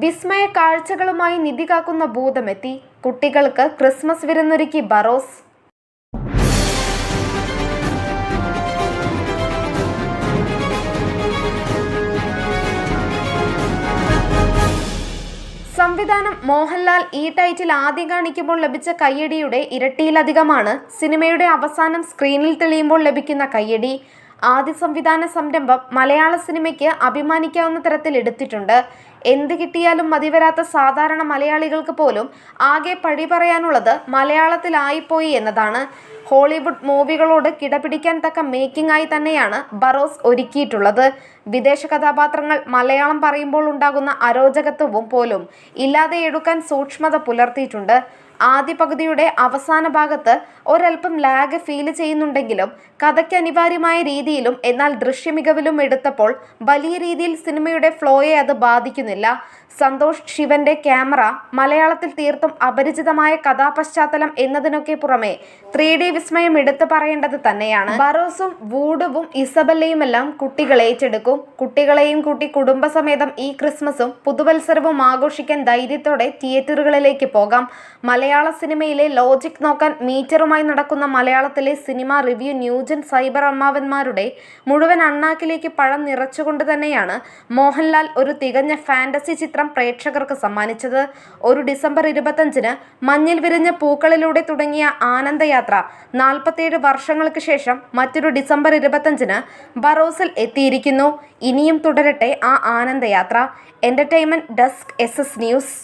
വിസ്മയ കാഴ്ചകളുമായി നിധി കാക്കുന്ന ഭൂതമെത്തി. കുട്ടികൾക്ക് ക്രിസ്മസ് വിരുന്നൊരുക്കി ബറോസ്. സംവിധാനം മോഹൻലാൽ ഈ ടൈറ്റിൽ ആദ്യം കാണിക്കുമ്പോൾ ലഭിച്ച കയ്യടിയുടെ ഇരട്ടിയിലധികമാണ്. സിനിമയുടെ അവസാനം സ്ക്രീനിൽ തെളിയുമ്പോൾ ലഭിക്കുന്ന കയ്യടി. ആദ്യ സംവിധാന സംരംഭം മലയാള സിനിമയ്ക്ക് അഭിമാനിക്കാവുന്ന തരത്തിൽ എടുത്തിട്ടുണ്ട്. എന്ത് കിട്ടിയാലും മതിവരാത്ത സാധാരണ മലയാളികൾക്ക് പോലും ആകെ പഴി പറയാനുള്ളത് മലയാളത്തിലായിപ്പോയി എന്നതാണ്. ഹോളിവുഡ് മൂവികളോട് കിടപിടിക്കാൻ തക്ക മേക്കിംഗ് ആയി തന്നെയാണ് ബറോസ് ഒരുക്കിയിട്ടുള്ളത്. വിദേശ കഥാപാത്രങ്ങൾ മലയാളം പറയുമ്പോൾ ഉണ്ടാകുന്ന അരോചകത്വവും പോലും ഇല്ലാതെ എടുക്കാൻ സൂക്ഷ്മത പുലർത്തിയിട്ടുണ്ട്. ആദ്യ പകുതിയുടെ അവസാന ഭാഗത്ത് ഒരൽപ്പം ലാഗ് ഫീൽ ചെയ്യുന്നുണ്ടെങ്കിലും കഥയ്ക്ക് അനിവാര്യമായ രീതിയിലും എന്നാൽ ദൃശ്യമികവിലും എടുത്തപ്പോൾ വലിയ രീതിയിൽ സിനിമയുടെ ഫ്ലോയെ അത് ബാധിക്കുന്നില്ല. സന്തോഷ് ശിവന്റെ ക്യാമറ മലയാളത്തിൽ തീർത്തും അപരിചിതമായ കഥാപശ്ചാത്തലം എന്നതിനൊക്കെ പുറമെ ത്രീ ഡി വിസ്മയം എടുത്തു പറയേണ്ടത് തന്നെയാണ്. ബറോസും വൂഡുവും ഇസബല്ലയുമെല്ലാം കുട്ടികളെ ഏറ്റെടുക്കും. കുട്ടികളെയും കൂട്ടി കുടുംബസമേതം ഈ ക്രിസ്മസും പുതുവത്സരവും ആഘോഷിക്കാൻ ധൈര്യത്തോടെ തിയേറ്ററുകളിലേക്ക് പോകാം. മലയാള സിനിമയിലെ ലോജിക് നോക്കാൻ മീറ്ററുമായി നടക്കുന്ന മലയാളത്തിലെ cinema review new gen cyber അമ്മാവന്മാരുടെ മുഴുവൻ അണ്ണാക്കിലേക്ക് പഴം നിറച്ചുകൊണ്ട് തന്നെയാണ് മോഹൻലാൽ ഒരു തികഞ്ഞ ഫാന്റസി ചിത്രം പ്രേക്ഷകർക്ക് സമ്മാനിച്ചത്. ഒരു ഡിസംബർ ഇരുപത്തഞ്ചിന് മഞ്ഞിൽ വിരിഞ്ഞ പൂക്കളിലൂടെ തുടങ്ങിയ ആനന്ദയാത്ര. നാൽപ്പത്തിയേഴ് വർഷങ്ങൾക്ക് ശേഷം മറ്റൊരു ഡിസംബർ ഇരുപത്തഞ്ചിന് ബറോസിൽ എത്തിയിരിക്കുന്നു. ഇനിയും തുടരട്ടെ ആ ആനന്ദയാത്ര. Entertainment desk S news.